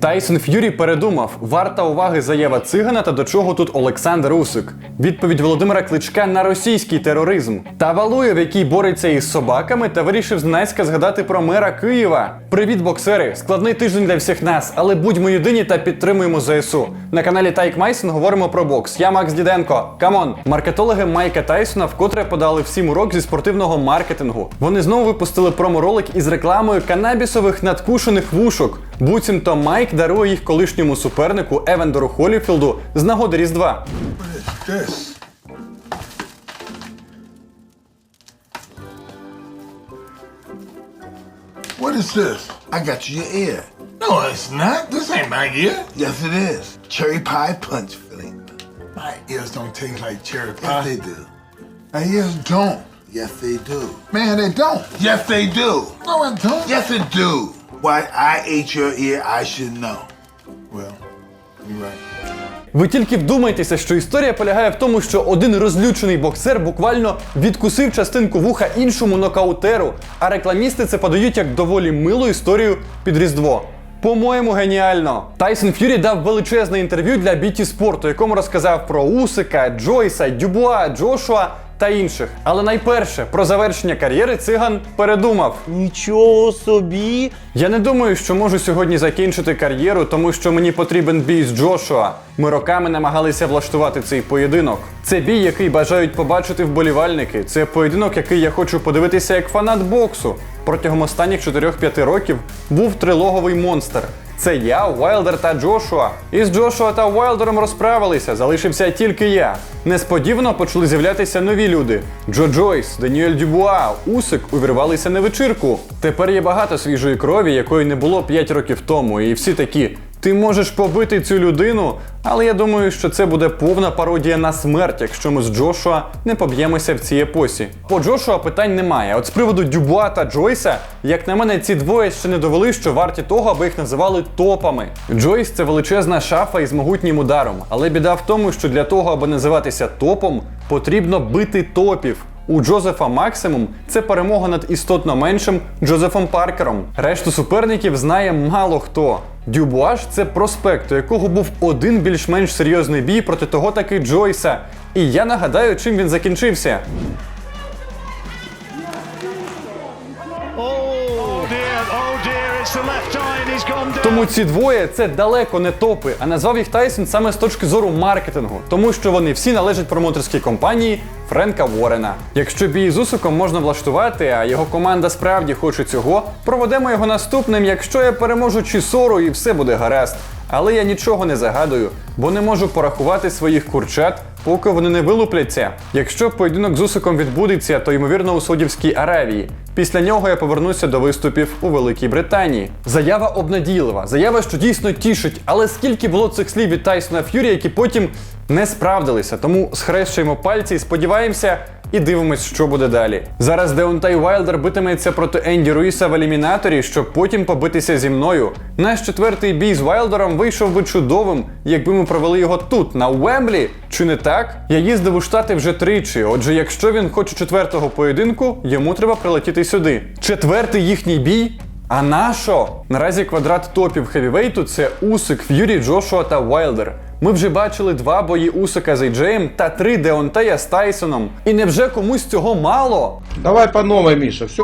Тайсон Ф'юрі передумав, варта уваги заява цигана та до чого тут Олександр Усик. Відповідь Володимира Кличка на російський тероризм. Та Валуєв, який бореться із собаками, та вирішив зненацька згадати про мера Києва. Привіт, боксери! Складний тиждень для всіх нас, але будьмо єдині та підтримуємо ЗСУ. На каналі Тайк Майсон говоримо про бокс. Я Макс Діденко. Камон! Маркетологи Майка Тайсона вкотре подали всім урок зі спортивного маркетингу. Вони знову випустили проморолик із рекламою канабісових надкушених вушок. Буцімто Майк дарує їх колишньому супернику Евендору Холіфілду з нагоди Різдва. What is this? What is this? I got you your ear. No, it's not. This ain't my ear. Yes, it is. Cherry pie punch filling. My ears don't taste like cherry pie. Yes, they do. My ears don't. Yes, they do. Man, they don't. Yes, they do. No, I don't. Yes, it do. Why I ate your ear, I should know. Well, you're right. Ви тільки вдумайтеся, що історія полягає в тому, що один розлючений боксер буквально відкусив частинку вуха іншому нокаутеру, а рекламісти це подають як доволі милу історію під Різдво. По-моєму, геніально. Тайсон Ф'юрі дав величезне інтерв'ю для BT Спорту, якому розказав про Усика, Джойса, Дюбуа, Джошуа та інших. Але найперше про завершення кар'єри циган передумав. Нічого собі. Я не думаю, що можу сьогодні закінчити кар'єру, тому що мені потрібен бій з Джошуа. Ми роками намагалися влаштувати цей поєдинок. Це бій, який бажають побачити вболівальники. Це поєдинок, який я хочу подивитися як фанат боксу. Протягом останніх 4-5 років був трилоговий монстр. Це я, Уайлдер та Джошуа. Із Джошуа та Уайлдером розправилися, залишився тільки я. Несподівано почали з'являтися нові люди: Джо Джойс, Даніель Дюбуа, Усик увірвалися на вечірку. Тепер є багато свіжої крові, якої не було 5 років тому, і всі такі. Ти можеш побити цю людину, але я думаю, що це буде повна пародія на смерть, якщо ми з Джошуа не поб'ємося в цій епосі. По Джошуа питань немає. От з приводу Дюбуа та Джойса, як на мене, ці двоє ще не довели, що варті того, аби їх називали топами. Джойс це величезна шафа із могутнім ударом, але біда в тому, що для того, аби називатися топом, потрібно бити топів. У Джозефа максимум це перемога над істотно меншим Джозефом Паркером. Решту суперників знає мало хто. Дюбуаш це проспект, у якого був один більш-менш серйозний бій проти того таки Джойса. І я нагадаю, чим він закінчився. Oh dear, oh dear, Тому ці двоє це далеко не топи, а назвав їх Тайсон саме з точки зору маркетингу, тому що вони всі належать промоутерській компанії Френка Ворена. Якщо бій з Усиком можна влаштувати, а його команда справді хоче цього, проведемо його наступним, якщо я переможу Чісору і все буде гаразд. Але я нічого не загадую, бо не можу порахувати своїх курчат, поки вони не вилупляться. Якщо поєдинок з Усиком відбудеться, то ймовірно у Саудівській Аравії. Після нього я повернуся до виступів у Великій Британії. Заява обнадійлива, заява, що дійсно тішить, але скільки було цих слів від Тайсона Ф'юрі, які потім не справдилися. Тому схрещуємо пальці і сподіваємося. І дивимось, що буде далі. Зараз Деонтай Вайлдер битиметься проти Енді Руїса в елімінаторі, щоб потім побитися зі мною. Наш четвертий бій з Вайлдером вийшов би чудовим, якби ми провели його тут, на Уемблі. Чи не так? Я їздив у Штати вже тричі. Отже, якщо він хоче четвертого поєдинку, йому треба прилетіти сюди. Четвертий їхній бій. А на що? Наразі квадрат топів хевівейту це Усик, Ф'юрі, Джошуа та Вайлдер. Ми вже бачили два бої Усика з Ейджеєм та три Деонтея з Тайсоном. І невже комусь цього мало? Давай по новой, Миша, все.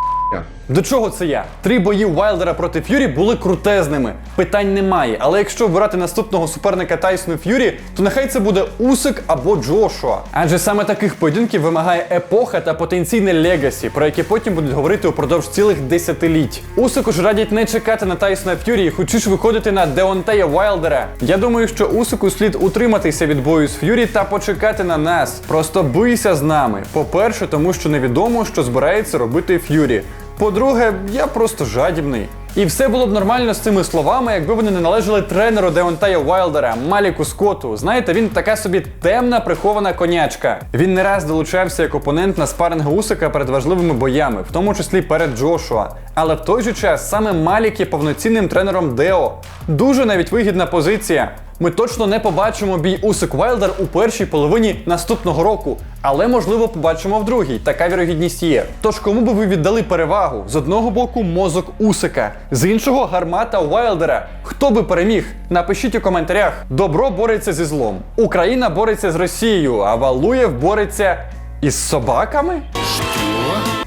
До чого це я? Три бої Вайлдера проти Ф'юрі були крутезними. Питань немає. Але якщо обирати наступного суперника Тайсону Ф'юрі, то нехай це буде Усик або Джошуа. Адже саме таких поєдинків вимагає епоха та потенційне легасі, про яке потім будуть говорити упродовж цілих десятиліть. Усику ж радять не чекати на Тайсона Ф'юрі і хочеш виходити на Деонтея Вайлдера. Я думаю, що Усику слід утриматися від бою з Ф'юрі та почекати на нас. Просто бийся з нами. По-перше, тому що невідомо, що збирається робити Ф'юрі. По-друге, я просто жадібний. І все було б нормально з цими словами, якби вони не належали тренеру Деонтая Вайлдера, Маліку Скотту. Знаєте, він така собі темна прихована конячка. Він не раз долучався як опонент на спаринг Усика перед важливими боями, в тому числі перед Джошуа. Але в той же час саме Малік є повноцінним тренером Део. Дуже навіть вигідна позиція. Ми точно не побачимо бій Усик Вайлдер у першій половині наступного року, але можливо побачимо в другій. Така вірогідність є. Тож кому би ви віддали перевагу? З одного боку, мозок Усика. з іншого гармата Уайлдера. Хто би переміг? Напишіть у коментарях. Добро бореться зі злом. Україна бореться з Росією, а Валуєв бореться із собаками?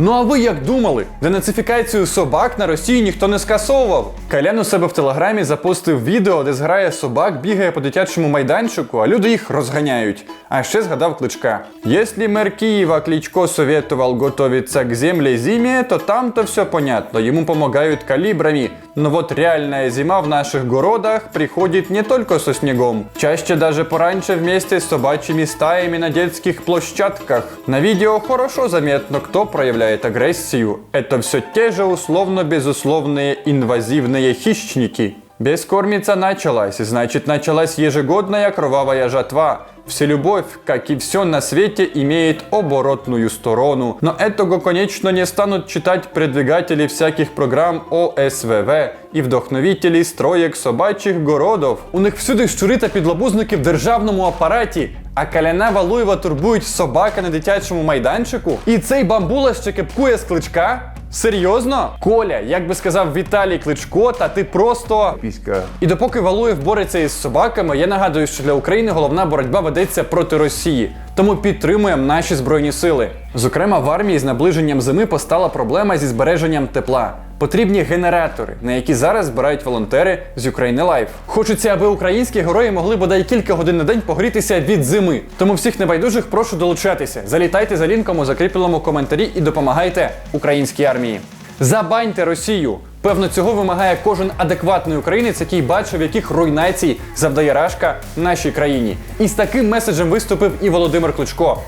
Ну а ви як думали? Денацифікацію собак на Росії ніхто не скасовував. Калян у себе в телеграмі запостив відео, де зграє собак бігає по дитячому майданчику, а люди їх розганяють. А ще згадав кличка. Якщо мер Києва Кличко советував готовиться к землі зимі, то там-то все понятно, Йому допомагають калибрами. Но вот реальная зима в наших городах приходит не только со снегом. Чаще даже пораньше вместе с собачьими стаями на детских площадках. На видео хорошо заметно, кто проявляет агрессию. Это все те же условно-безусловные инвазивные хищники. Бескормица началась, значит началась ежегодная кровавая жатва. Вселюбовь, как и все на свете, имеет оборотную сторону. Но этого, конечно, не станут читать продвигатели всяких программ ОСВВ і вдохновителі строєк собачих городов. У них всюди щури та підлабузники в державному апараті. А Каляна Валуєва турбують собака на дитячому майданчику. І цей бамбула ще кепкує з кличка. Серйозно? Коля, як би сказав Віталій Кличко, та ти просто піська. І допоки Валуєв бореться із собаками, я нагадую, що для України головна боротьба ведеться проти Росії. Тому підтримуємо наші збройні сили. Зокрема, в армії з наближенням зими постала проблема зі збереженням тепла. Потрібні генератори, на які зараз збирають волонтери з України Life. Хочеться, аби українські герої могли бодай кілька годин на день погрітися від зими. Тому всіх небайдужих прошу долучатися. Залітайте за лінком у закріпленому коментарі і допомагайте українській армії. Забаньте Росію! Певно, цього вимагає кожен адекватний українець, який бачив, яких руйнацій завдає Рашка нашій країні. І з таким меседжем виступив і Володимир Кличко.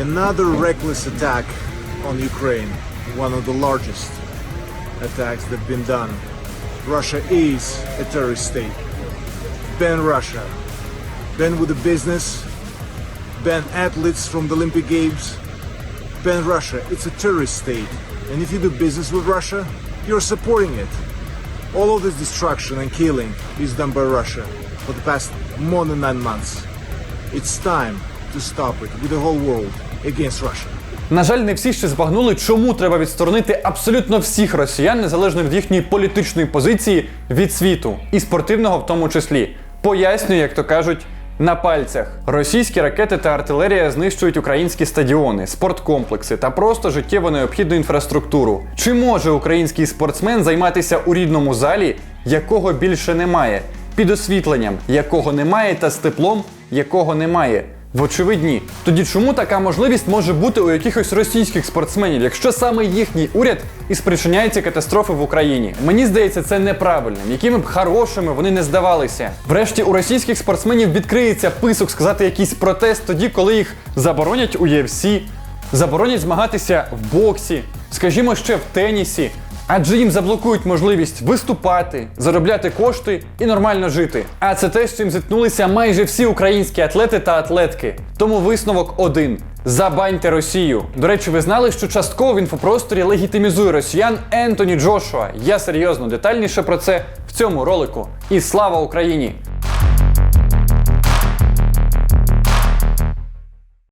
Another reckless attack on Ukraine, one of the largest attacks that have been done. Russia is a terrorist state. Ban Russia. Ban with the business. Ban athletes from the Olympic Games. Ban Russia. It's a terrorist state. And if you do business with Russia, you're supporting it. All of this destruction and killing is done by Russia for the past more than nine months. It's time to stop it with the whole world against Russia. На жаль, не всі ще збагнули, чому треба відсторонити абсолютно всіх росіян, незалежно від їхньої політичної позиції від світу, і спортивного в тому числі. Пояснюю, як то кажуть. На пальцях російські ракети та артилерія знищують українські стадіони, спорткомплекси та просто життєво необхідну інфраструктуру. Чи може український спортсмен займатися у рідному залі, якого більше немає, під освітленням, якого немає, та з теплом, якого немає? Вочевидь, ні. Тоді чому така можливість може бути у якихось російських спортсменів, якщо саме їхній уряд і спричиняє ці катастрофи в Україні? Мені здається, це неправильним, якими б хорошими вони не здавалися. Врешті у російських спортсменів відкриється писок сказати якийсь протест тоді, коли їх заборонять у UFC, заборонять змагатися в боксі, скажімо, ще в тенісі. Адже їм заблокують можливість виступати, заробляти кошти і нормально жити. А це те, з чим зіткнулися майже всі українські атлети та атлетки. Тому висновок один: забаньте Росію. До речі, ви знали, що частково в інфопросторі легітимізує росіян Ентоні Джошуа. Я серйозно детальніше про це в цьому ролику. І слава Україні!